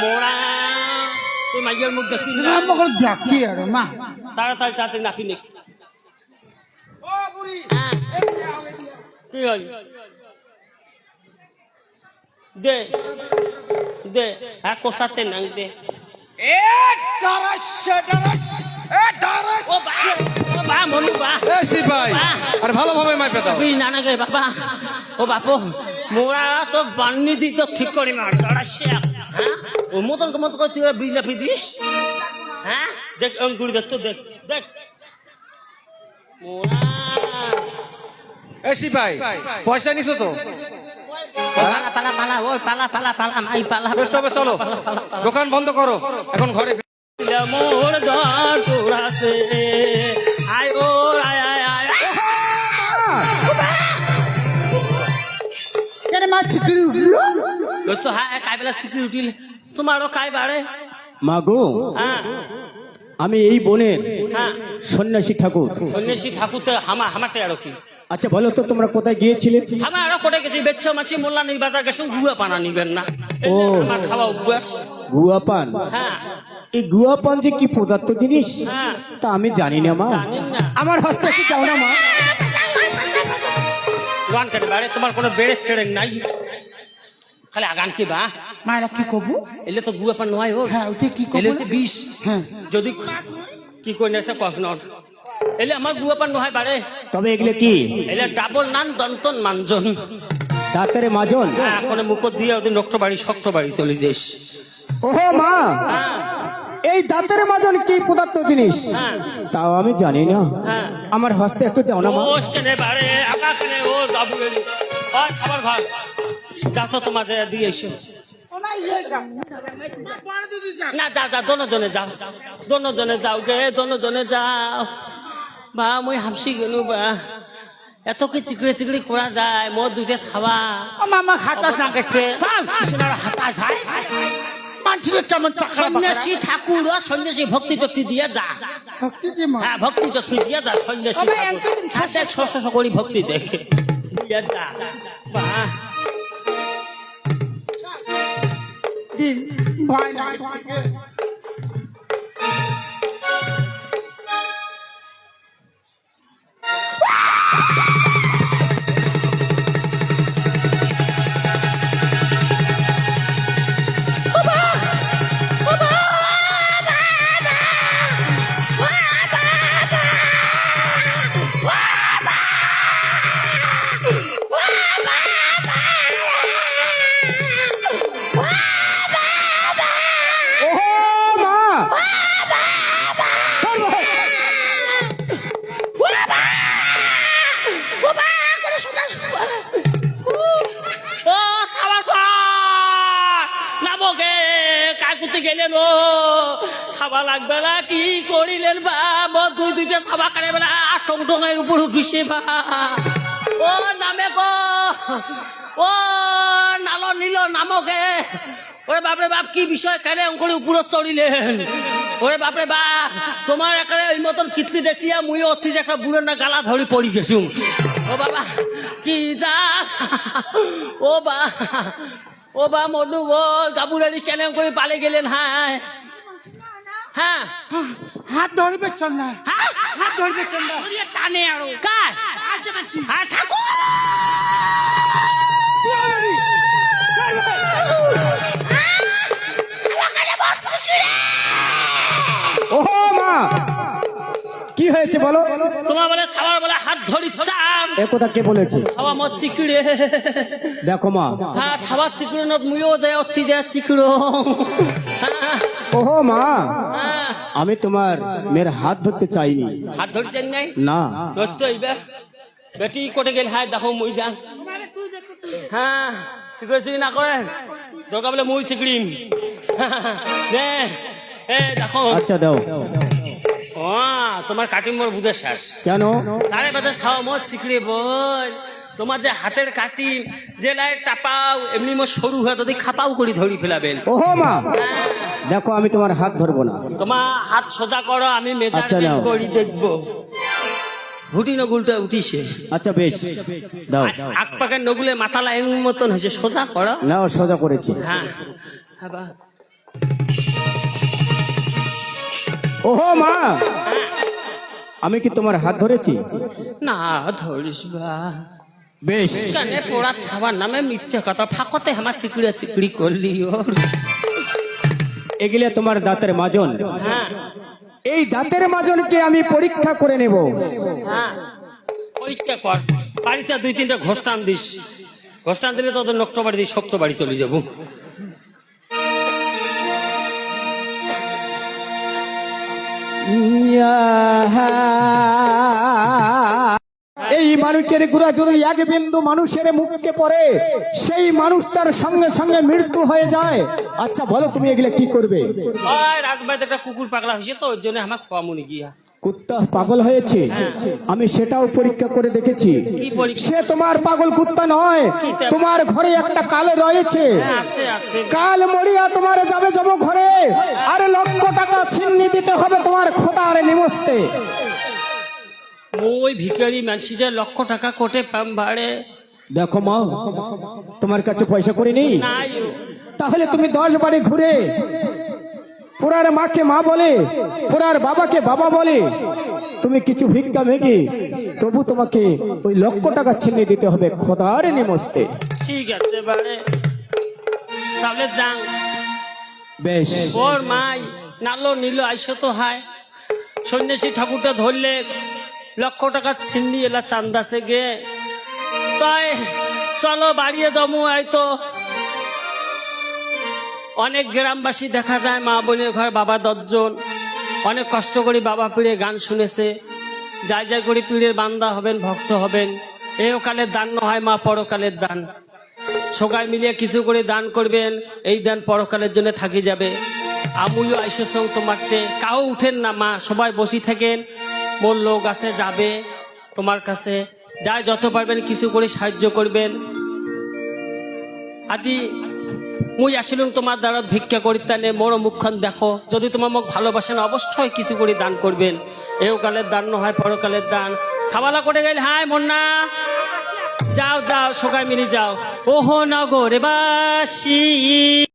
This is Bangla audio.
মোরা। তুই মাইয়ের মুখ দেখি না। মোক দেখি আৰু মা। তাড়াতাড়ি তাড়াতাড়ি নাকি নিক। কি হল? দে দে হ্যাঁ কোসাতে নাং দে। এ ও বা ও বা মনু বা। এ সিপাই আর ভালোভাবে মাইপে দাও। তুই না নাগে বাবা। ও বাপু মোরা তো বান্নি দি তো ঠিক করি না দাঁড়াচ্ছে হ্যাঁ? ও মতন মত করে তুই বীজ লাফি দিস হ্যাঁ? দেখ অঙ্কুরি দেখ তো দেখ দেখ। মোরা এ সিপাই পয়সা নিছো তো? পালা পালা পালা ওই পালা পালা পালা মাই পালা। ব্যস্ত হবে চলো। দোকান বন্ধ করো। এখন ঘরে মোর দর তোরাছে আয় ও আয় আয় আয়। কেন মা চিকৰি উঠিল তো হ্যাঁ কাই বেলা চিকি উঠিল তোমারও কাই বাড়ে? মাগো হ্যাঁ। আমি এই বনের হ্যাঁ। সন্ন্যাসী ঠাকুর। সন্ন্যাসী ঠাকুর তো হামা হামারটাই আরও কি? আচ্ছা বলো তো তোমরা কোথায় গিয়েছিলে? আমার আরও কোটে গেছি? বেচ্ছ মাছি মোল্লা নির্বাচন গেছে গুয়া পানা নিবেন না। ও। আমার খাওয়া অভ্যাস। গুয়া পান? হ্যাঁ। এই গুয়া পান যে কি পদার্থ জিনিস? হ্যাঁ। তা আমি জানি না মা। আমার হস্তে কি চাও না মা? তোমার কোনো বেড়ে টেড়ে নাই? খালি আগান কি বা? মা এটা কি কব? এলে তো গুয়া পান নয় ওর হ্যাঁ ওটা কি কব এলে হচ্ছে বিষ। হ্যাঁ। যদি কি কই নেছে কখন এলে আমার গুয়া পান নহয় বাড়ে তবে এগুলো কি? এলে ডাবল নান দন্তন মানজন। দাঁতের মাজন? হ্যাঁ এখন মুখত দিয়ে ওদের নক্ট বাড়ি শক্ত বাড়ি চলে যাস ওহো মা! হ্যাঁ। এই দাঁতের মাজন কি পদার্থ জিনিস? হ্যাঁ। তাও আমি জানি না। হ্যাঁ। আমার হস্তে একটু দাও না মা। ওস কেনে বাড়ে আকা কেনে ও খাবার ঘর। যা তো তোমার যে দিয়ে এসো। না যাও যাও দোনো জনে যাও। দোনো জনে যাও গে দোনো জনে যাও। বা মই হামসি গেলো বা। এত কি চিকড়ে চিকড়ি করা যায় মোর দুইটা খাওয়া মা আমাক হাতত নাগেছে কৃষ্ণর হাতা যায় মানছিলে কেমন সন্ন্যাসী ঠাকুর সন্ন্যাসী ভক্তি টক্তি দিয়ে যা। ভক্তি যে মা? হ্যাঁ ভক্তি টক্তি দিয়ে যা সন্ন্যাসী ঠাকুর। শস্য সকরি ভক্তি দেখে। দিয়ে যা। Bye, not together? ছাবা লাগবে না, কি করিলেন বা? দুই দুইটা ছাবা কারে বেলা টং টঙের উপর উঠিছে বা। ও নামে গো, ও নাল নিল নামকে। ওরে বাপরে বাপ, কি বিষয় কেন অঙ্করে উপরে চড়িলেন? ওরে বাপরে বাপ, তোমার একারে ওই মতন কীর্তি দেখিয়া মুই অতি যে একটা বুড়ের না গালা ধরি পড়ি গেছুম। ও বাবা, কি যা। ও বা ও বা মনু ও গাবুরানি কেন করে পালে গেলেন হ্যাঁ। হ্যাঁ। হাত ধরবে না হ্যাঁ? হাত ধরবে না টানে আৰু কার? হ্যাঁ ঠাকুর। ওহো মা। কি হয়েছে বলো? তোমার বলে খাবার বলে হাত ধরি চান এ কথা কে বলেছে? খাওয়া মত চিকিড়ে। দেখো মা। হ্যাঁ চিকিড়ে নত মুইও যায় অতি যায় চিকিড়ো। হ্যাঁ ওহো মা হ্যাঁ। আমি তোমার মেয়ের হাত ধরতে চাইনি। হাত ধরছেন নাই? না। নষ্ট হইবে বেটি কোটে গেল হাই দেখো মুই যান হ্যাঁ চিকড়ে চিকড়ি না করেন দরকার বলে মুই চিকড়িম নে দেখো। আচ্ছা দাও। ও তোমার কাটিং মোর বুঝে শেষ কেন? তারে বাদে খাওয়া মত চিকড়ে বল। তোমার যে হাতের কাটি যে লাই টাপাও এমনি মোর সরু হয়ে যদি খাপাও করি ধরি ফেলাবেন। ওহো মা দেখো আমি তোমার হাত ধরবো না। তোমার হাত সোজা করো আমি আচ্ছা, মেজারমেন্ট করি দেখব। ঘুটি নগুলটা উঠিছে। আচ্ছা বেশ। দাও আক পাকের নগুলে মাথা লাইন মতন হয়েছে সোজা করো। নাও সোজা করেছি। হ্যাঁ। হ্যাঁ ওহো মা! আমি কি তোমার হাত ধরেছি? না ধরিস বা বেশ। কানে পোড়া ছাবার নামে মিথ্যে কথা ফাঁকতে আমার চিকড়ি চিকড়ি করলি ওর। এগুলো তোমার দাঁতের মাজন। হ্যাঁ। এই দাঁতের মাজনকে আমি পরীক্ষা করে নেব। হ্যাঁ। পরীক্ষা কর। বাড়িতে দুই তিনটা ঘোষটান দিস। ঘোষটান দিলে তোদের নষ্ট বাড়ি দিয়ে শক্ত বাড়ি চলে যাব। এই মানুষের গুড়া যদি এক বিন্দু মানুষের মুখে পড়ে, সেই মানুষটার সঙ্গে সঙ্গে মৃত্যু হয়ে যায়। আচ্ছা বলো তুমি এগুলো কি করবে? রাজবাড়িতে একটা কুকুর পাগলা হয়েছে তো, ওই জন্য আমার খোয়া মনে গিয়া। কুত্তা পাগল হয়েছে। আমি সেটাও পরীক্ষা করে দেখেছি। সে তোমার পাগল কুত্তা নয়। তোমার ঘরে একটা কাল রয়েছে। হ্যাঁ, কাল মরিয়া তোমার যাবে যাব ঘরে। আর লক্ষ টাকা ছিন্নি দিতে হবে তোমার খোদার নিমস্তে। ওই ভিখারি মানসি যে লক্ষ টাকা কোটে পাম ভাড়ে। দেখো মা তোমার কাছে পয়সা করে নেই। তাহলে তুমি দশ বাড়ি ঘুরে পুরার মাকে মা বলে পুরার বাবাকে বাবা বলে তুমি কিছু ভিক্ষা ভেঙে তবু তোমাকে ওই লক্ষ টাকা ছিনিয়ে দিতে হবে খোদার নিমস্তে। ঠিক আছে বাড়ে। তাহলে যাং বেশ। ওর মাই নালো নিল আইসো তো হায়। সন্ন্যাসী ঠাকুরটা ধরলে লক্ষ টাকা ছিন্নি এলা চান্দাসে গে। তাই চলো বাড়িয়ে জমু এই তো। অনেক গ্রামবাসী দেখা যায় মা বোনের ঘর, বাবা দশজন। অনেক কষ্ট করে বাবা পীরে গান শুনেছে। যাই যাই করে পীরের বান্দা হবেন, ভক্ত হবেন। এও কালের দান নয় মা, পরকালের দান। সবাই মিলিয়ে কিছু করে দান করবেন, এই দান পরকালের জন্য থাকি যাবে। আমিও আইসো তোমারতে। কাউ উঠেন না মা, সবাই বসি থাকেন। মোর লোক আছে, যাবে তোমার কাছে। যাই যত পারবেন কিছু করে সাহায্য করবেন। আজি মুই আসিলুম তোমার দ্বারা ভিক্ষা করিতানে মোর মুখখন দেখো। যদি তোমার মুখ ভালোবাসেন, অবশ্যই কিছু করে দান করবেন। এও কালের দান নয় পরকালের দান। সাবালা করে গেল, হাই মন্না। যাও যাও সকাল মিলি যাও। ওহো নগরে বাসী।